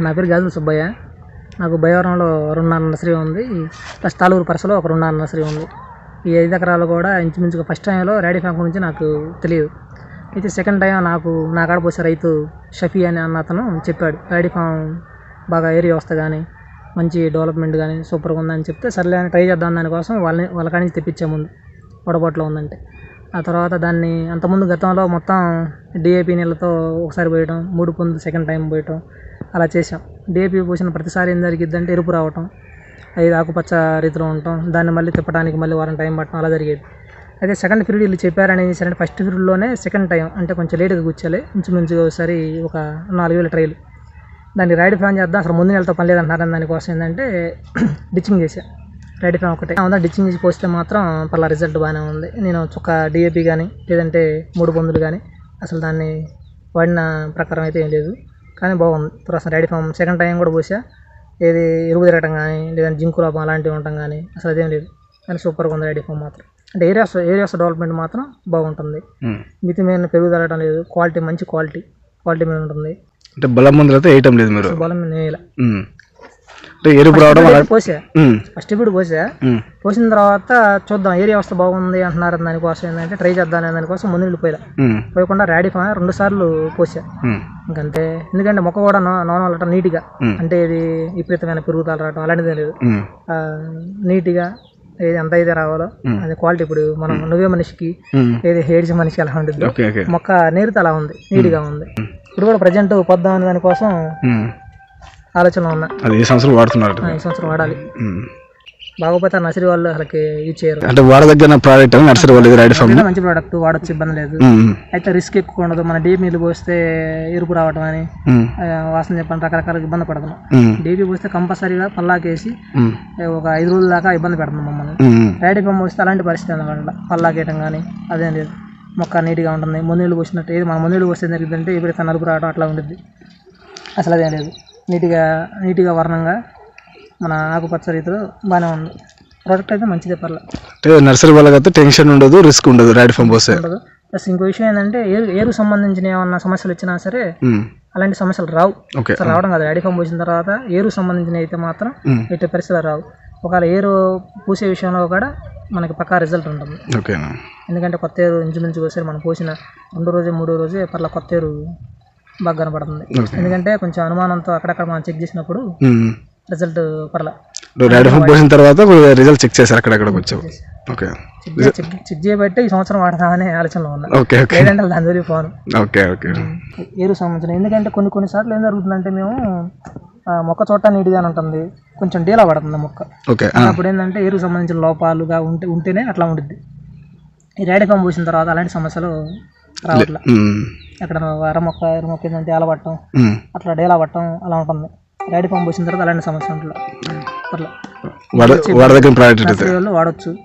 నా పేరు గాజుల సుబ్బయ్య. నాకు భయవరంలో రెండున్నర నర్సరీ ఉంది. ప్లస్ తాలూరు పరసలో ఒక రెండున్నర నర్సరీ ఉంది. ఈ ఐదు ఎకరాలు కూడా ఇంచుమించుగా ఫస్ట్ టైంలో డాడీ ఫామ్ గురించి నాకు తెలియదు. అయితే సెకండ్ టైం నాకు నా కాడ పోసే రైతు షఫీ అని అన్న అతను చెప్పాడు. ర్యాడీ ఫామ్ బాగా ఏరియా వ్యవస్థ కానీ మంచి డెవలప్మెంట్ కానీ సూపర్గా ఉందని చెప్తే సర్లే అని ట్రై చేద్దాం దానికోసం వాళ్ళని వాళ్ళ కాడి నుంచి తెప్పించే ముందు వడబాట్లో ఉందంటే. ఆ తర్వాత దాన్ని అంతకుముందు గతంలో మొత్తం డిఏపి నీళ్ళతో ఒకసారి పోయటం మూడు పొందు సెకండ్ టైం పోయటం అలా చేసాం డిఏపీ పోసిన ప్రతిసారి ఏం జరిగిద్దంటే ఎరుపు రావటం ఐదు ఆకుపచ్చ రీతిలో ఉండటం దాన్ని మళ్ళీ తిప్పడానికి మళ్ళీ వారం టైం పట్టడం అలా జరిగేది. అయితే సెకండ్ పీరియడ్ వీళ్ళు చెప్పారని ఏం చేశారంటే ఫస్ట్ పీరియడ్లోనే సెకండ్ టైం అంటే కొంచెం లేట్గా కూర్చోలే ఇంచుమించుగా ఒకసారి ఒక నాలుగు వేల ట్రైలు. దాన్ని రైడ్ ఫ్యాన్ చేద్దాం అసలు ముందు నెలతో పని లేదంటున్నారని దానికోసం ఏంటంటే డిచ్చింగ్ చేశా రైడ్ ఫ్యాన్ ఒకటే. ఉందా డిచ్చింగ్ చేసి పోస్తే మాత్రం పర్లా రిజల్ట్ బాగానే ఉంది. నేను చొక్క డిఏపి కానీ లేదంటే మూడు పొందులు కానీ అసలు దాన్ని వాడిన ప్రకారం అయితే ఏం లేదు. కానీ బాగుంది. తర్వాత రైడ్ ఫామ్ సెకండ్ టైం కూడా పోసా. ఏది ఎరువు తిరగటం కానీ లేదంటే జింకు లోపం అలాంటివి ఉండటం కానీ అసలు అదేం లేదు. కానీ సూపర్గా ఉంది రైడ్ ఫామ్ మాత్రం. అంటే ఏరియాస్ ఏరియాస్ డెవలప్మెంట్ మాత్రం బాగుంటుంది. మితి మీద పెరుగుదలటం లేదు. క్వాలిటీ మంచి క్వాలిటీ క్వాలిటీ మీద ఉంటుంది. అంటే బలం మందులు అయితే వేయటం లేదు మీరు? బలం మీద. అంటే ఎరుపు రావడం అలా పోసా. ఫస్ట్ ఇప్పుడు పోసా. పోసిన తర్వాత చూద్దాం ఏరియా వస్తే బాగుంది అంటున్నారు దానికోసం ఏంటంటే ట్రై చేద్దాం దానికోసం ముందు వెళ్ళిపోయా. పోయకుండా ర్యాడీ ఫామ్ రెండు సార్లు పోసా. ఇంకంతే. ఎందుకంటే మొక్క కూడా నోన వెళ్ళటం నీట్గా. అంటే ఇది విపరీతమైన పెరుగుదల రావటం అలాంటిదే లేదు. నీట్గా ఏది ఎంత అయితే రావాలో. అది క్వాలిటీ ఇప్పుడు మనం నువ్వే మనిషికి. ఏది హేడ్స్ మనిషికి ఎలా ఉంటుంది మొక్క నేరుత అలా ఉంది నీట్గా ఉంది. ఇప్పుడు కూడా ప్రజెంట్ పొద్దాం అనే దానికోసం ఆలోచన ఉన్నా. అది ఏ సంవత్సరం వాడుతున్నారు? ఈ సంవత్సరం వాడాలి. బాగోపోతే నర్సరీ వాళ్ళు అసలుకి యూజ్ చేయరు. అంటే వాడదగ్గర ప్రోడక్ట్ అని నర్సరీ వాళ్ళు రైడ్ ఫామ్ మంచి ప్రోడక్ట్ వాడొచ్చు ఇబ్బంది లేదు. అయితే రిస్క్ ఎక్కువ ఉండదు. మన డీప్ నీళ్ళు పోస్తే ఎరుపు రావటం అని వాసన చెప్పని రకరకాల ఇబ్బంది పడతాం. డీపీ పోస్తే కంపల్సరీగా పల్లాకేసి ఒక ఐదు రోజుల దాకా ఇబ్బంది పెడుతుంది మమ్మల్ని. రైడ్ పంప్ పోస్తే అలాంటి పరిస్థితి అనమాట పల్లాకేయటం కానీ అదేం లేదు. మొక్క నీట్గా ఉంటుంది. ముందు పోసినట్టు ఏది మన ముందు పోస్తే జరిగిందంటే ఎప్పుడైతే నలుపు రావడం అట్లా ఉంటుంది అసలు అదేం లేదు. నీట్గా నీట్గా వర్ణంగా మన ఆకుపచ్చ రీతిలో బాగానే ఉంది ప్రోడక్ట్ అయితే మంచిదే పర్లేదు అంటే నర్సరీ వాళ్ళకి అయితే టెన్షన్ ఉండదు రిస్క్ ఉండదు రైడ్ ఫామ్ పోస్తే ఉండదు. ప్లస్ ఇంకో విషయం ఏంటంటే ఏరు ఏరు సంబంధించిన ఏమన్నా సమస్యలు వచ్చినా సరే. అలాంటి సమస్యలు రావు. ఓకే. అసలు రావడం కాదు. రెడీ ఫామ్ పోసిన తర్వాత ఏరు సంబంధించిన అయితే మాత్రం. ఎట్టి పరిస్థితులు రావు. ఒకవేళ ఏరు పూసే విషయంలో కూడా మనకి పక్కా రిజల్ట్ ఉంటుంది. ఓకేనా? ఎందుకంటే కొత్త ఏరు ఇంచుమించు ఒకసారి మనం పోసిన రెండో రోజు మూడో రోజే పర్ల కొత్త ఏరు బాగా కనపడుతుంది ఓకే. ఎందుకంటే కొంచెం అనుమానంతో అక్కడక్కడ మనం చెక్ చేసినప్పుడు. రిజల్ట్ పర్ల. రైడ్ ఫామ్ పోసిన తర్వాత రిజల్ట్ చెక్ చేశారు అక్కడక్కడికి వచ్చావు ఓకే. చెక్ చేయబట్టే ఈ సంవత్సరం వాడదామనే ఆలోచనలో ఉన్నా. Okay okay. లేదంటే దాని పోను. Okay okay. ఏరు సంబంధించిన ఎందుకంటే కొన్ని కొన్నిసార్లు ఏం జరుగుతుందంటే మేము మొక్క చోట నీట్గానే ఉంటుంది. కొంచెం డీలా పడుతుంది మొక్క. ఓకే అప్పుడు ఏంటంటే ఏరు సంబంధించిన లోపాలుగా ఉంటే ఉంటేనే అట్లా ఉంటుంది ఈ రేడి ఫామ్ పూసిన తర్వాత అలాంటి సమస్యలు రావట్లే. అక్కడ వర మొక్క ఎరు మొక్క ఎలా పట్టడం అట్లా డేలా పట్టడం అలా ఉంటుంది. రేడి ఫామ్ పూసిన తర్వాత అలాంటి సమస్య ఉంటుంది. అట్లా. వాడచ్చు.